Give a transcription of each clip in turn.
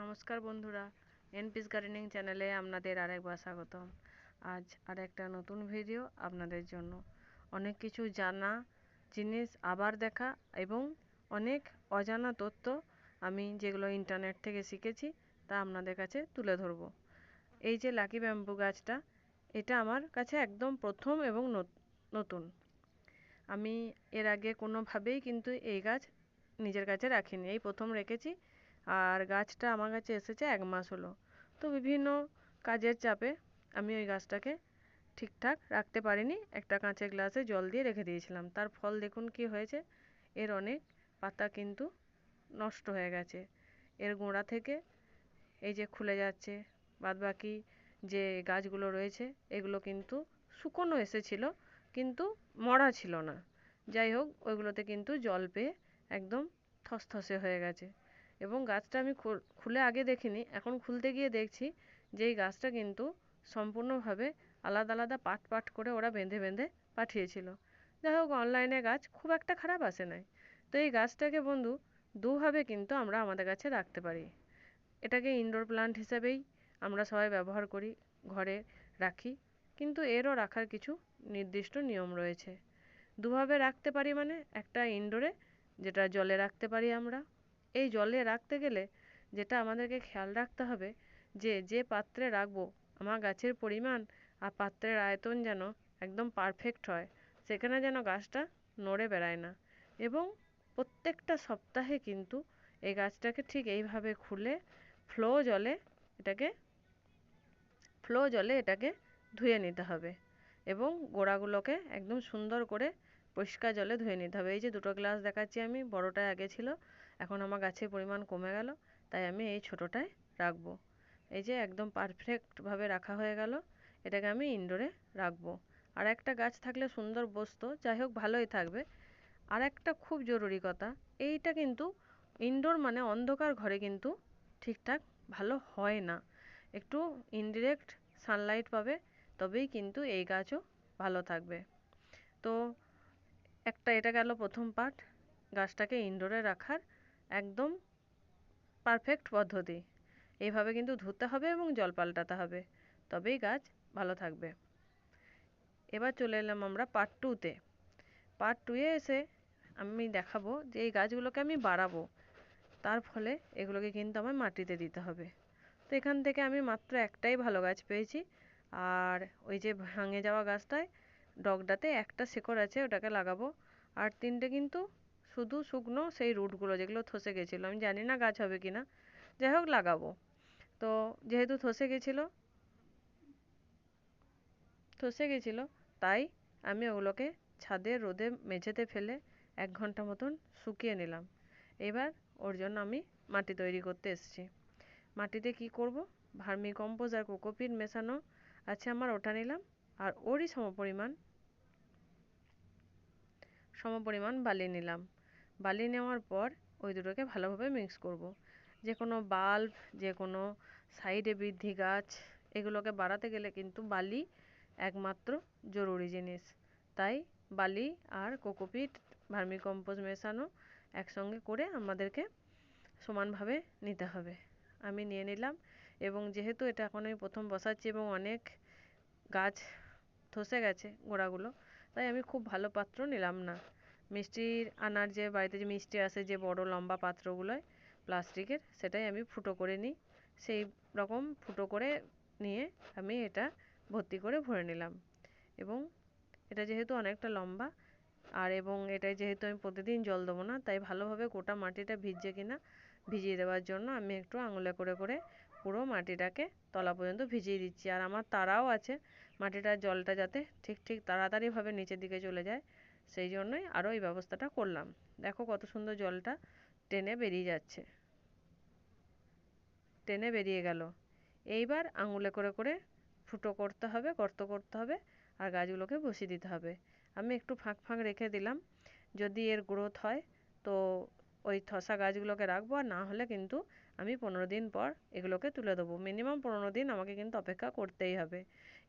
নমস্কার বন্ধুরা, এনপিস গার্ডেনিং চ্যানেলে আপনাদের আরেকবার স্বাগতম। আজ আর একটা নতুন ভিডিও আপনাদের জন্য। অনেক কিছু জানা, জিনিস আবার দেখা এবং অনেক অজানা তথ্য আমি যেগুলো ইন্টারনেট থেকে শিখেছি তা আপনাদের কাছে তুলে ধরবো। এই যে লাকি ব্যাম্বু গাছটা এটা আমার কাছে একদম প্রথম এবং নতুন। আমি এর আগে কোনোভাবেই কিন্তু এই গাছ নিজের কাছে রাখিনি। এই প্রথম রেখেছি আর গাছটা আমার কাছে এসেছে এক মাস হলো। তো বিভিন্ন কাজের চাপে আমি ওই গাছটাকে ঠিকঠাক রাখতে পারিনি। একটা কাঁচের গ্লাসে জল দিয়ে রেখে দিয়েছিলাম। তার ফল দেখুন কি হয়েছে। এর অনেক পাতা কিন্তু নষ্ট হয়ে গেছে। এর গোড়া থেকে এই যে খুলে যাচ্ছে, বাদবাকি যে গাছগুলো রয়েছে, এগুলো কিন্তু শুকনো এসেছিল, কিন্তু মরা ছিল না। যাই হোক, ওইগুলোতে কিন্তু জল পেয়ে একদম থসথসে হয়ে গেছে। এবং গাছটা আমি খুলে আগে দেখিনি, এখন খুলতে গিয়ে দেখছি যে এই গাছটা কিন্তু সম্পূর্ণভাবে আলাদা আলাদা পাট পাট করে ওরা বেঁধে বেঁধে পাঠিয়েছিল। যাই হোক, অনলাইনে গাছ খুব একটা খারাপ আসে নাই। তো এই গাছটাকে বন্ধু দুভাবে কিন্তু আমরা আমাদের কাছে রাখতে পারি। এটাকে ইনডোর প্লান্ট হিসেবেই আমরা সবাই ব্যবহার করি, ঘরে রাখি, কিন্তু এরও রাখার কিছু নির্দিষ্ট নিয়ম রয়েছে। দুভাবে রাখতে পারি মানে একটা ইনডোরে যেটা জলে রাখতে পারি আমরা। এই জলে রাখতে গেলে যেটা আমাদেরকে খেয়াল রাখতে হবে যে যে পাত্রে রাখব, আমার গাছের পরিমাণ আর পাত্রের আয়তন যেন একদম পারফেক্ট হয়, সেখানে যেন গাছটা নড়ে বেড়ায় না। এবং প্রত্যেকটা সপ্তাহে কিন্তু এই গাছটাকে ঠিক এইভাবে খুলে ফ্লো জলে এটাকে ফ্লো জলে এটাকে ধুয়ে নিতে হবে এবং গোড়াগুলোকে একদম সুন্দর করে পরিষ্কার জলে ধুয়ে নিতে হবে। এই যে দুটো গ্লাস দেখাচ্ছি আমি বড়টায় আগে ছিল, এখন আমার গাছের পরিমাণ কমে গেল, তাই আমি এই ছোটোটায় রাখব। এই যে একদম পারফেক্টভাবে রাখা হয়ে গেল, এটাকে আমি ইনডোরে রাখব। আর একটা গাছ থাকলে সুন্দর বসতো, যাই হোক ভালোই থাকবে। আর একটা খুব জরুরি কথা, এইটা কিন্তু ইনডোর মানে অন্ধকার ঘরে কিন্তু ঠিকঠাক ভালো হয় না। একটু ইনডিরেক্ট সানলাইট পাবে, তবেই কিন্তু এই গাছও ভালো থাকবে। তো একটা এটা গেল প্রথম পার্ট গাছটাকে ইনডোরে রাখার একদম পারফেক্ট পদ্ধতি। এইভাবে কিন্তু ধুতে হবে এবং জল পাল্টাতে হবে, তবেই গাছ ভালো থাকবে। এবার চলে এলাম আমরা পার্ট টুতে পার্ট টুয়ে এসে আমি দেখাবো যে এই গাছগুলোকে আমি বাড়াবো। তার ফলে এগুলোকে কিন্তু আমার মাটিতে দিতে হবে। তো এখান থেকে আমি মাত্র একটাই ভালো গাছ পেয়েছি। আর ওই যে ভাঙে যাওয়া গাছটায় ডগটাতে একটা শেকড় আছে, ওটাকে লাগাবো। আর তিনটে কিন্তু শুধু শুকনো সেই রুটগুলো যেগুলো ধসে গেছিল। আমি জানি না গাছ হবে কি না যাই হোক, লাগাবো। তো যেহেতু ধসে গেছিল ধসে গেছিল, তাই আমি ওগুলোকে ছাদে, রোদে মেঝেতে ফেলে এক ঘণ্টা মতন শুকিয়ে নিলাম। এবার ওর জন্য আমি মাটি তৈরি করতে এসেছি। মাটিতে কি করব? ভার্মি কম্পোজ আর কোকোপিট মেশানো আছে আমার, ওটা নিলাম। আর ওরই সমপরিমাণ সমপরিমাণ বালি নিলাম। বালি নেওয়ার পর ওই দুটোকে ভালোভাবে মিক্স করব। যে কোনো বাল্ব যে কোনো সাইডে বৃদ্ধি গাছ, এগুলোকে বাড়াতে গেলে কিন্তু বালি একমাত্র জরুরি জিনিস। তাই বালি আর কোকোপিট ভার্মিকম্পোজ মেশানো একসঙ্গে করে আমাদেরকে সমানভাবে নিতে হবে। আমি নিয়ে নিলাম। এবং যেহেতু এটা এখন আমি প্রথম বসাচ্ছি এবং অনেক গাছ ধসে গেছে গোড়াগুলো, তাই আমি খুব ভালো পাত্র নিলাম না। মিষ্টির আনার যে বাড়িতে যে মিষ্টি আসে, যে বড় লম্বা পাত্রগুলোয় প্লাস্টিকের, সেটাই আমি ফুটো করে নিই। সেই রকম ফুটো করে নিয়ে আমি এটা ভর্তি করে ভরে নিলাম। এবং এটা যেহেতু অনেকটা লম্বা আর এবং এটায় যেহেতু আমি প্রতিদিন জল দেবো না, তাই ভালোভাবে গোটা মাটিটা ভিজছে কিনা ভিজিয়ে দেওয়ার জন্য আমি একটু আঙুলে করে করে পুরো মাটিটাকে তলা পর্যন্ত ভিজিয়ে দিচ্ছি। আর আমার তারাও আছে মাটিটার জলটা যাতে ঠিক ঠিক তাড়াতাড়িভাবে নিচের দিকে চলে যায়, সেই জন্যই আরও এই ব্যবস্থাটা করলাম। দেখো কত সুন্দর জলটা টেনে বেরিয়ে যাচ্ছে। টেনে বেরিয়ে গেল। এইবার আঙুলে করে করে ফুটো করতে হবে, গর্ত করতে হবে, আর গাছগুলোকে বসিয়ে দিতে হবে। আমি একটু ফাঁক ফাঁক রেখে দিলাম। যদি এর গ্রোথ হয়, তো ওই থসা গাছগুলোকে রাখব আর না হলে কিন্তু আমি পনেরো দিন পর এগুলোকে তুলে দেবো। মিনিমাম পনেরো দিন আমাকে কিন্তু অপেক্ষা করতেই হবে।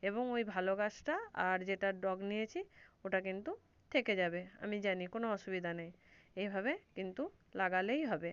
এবং ওই ভালো গাছটা আর যেটা ডগ নিয়েছি, ওটা কিন্তু থেকে যাবে। আমি জানি কোনো অসুবিধা নেই। এইভাবে কিন্তু লাগালেই হবে।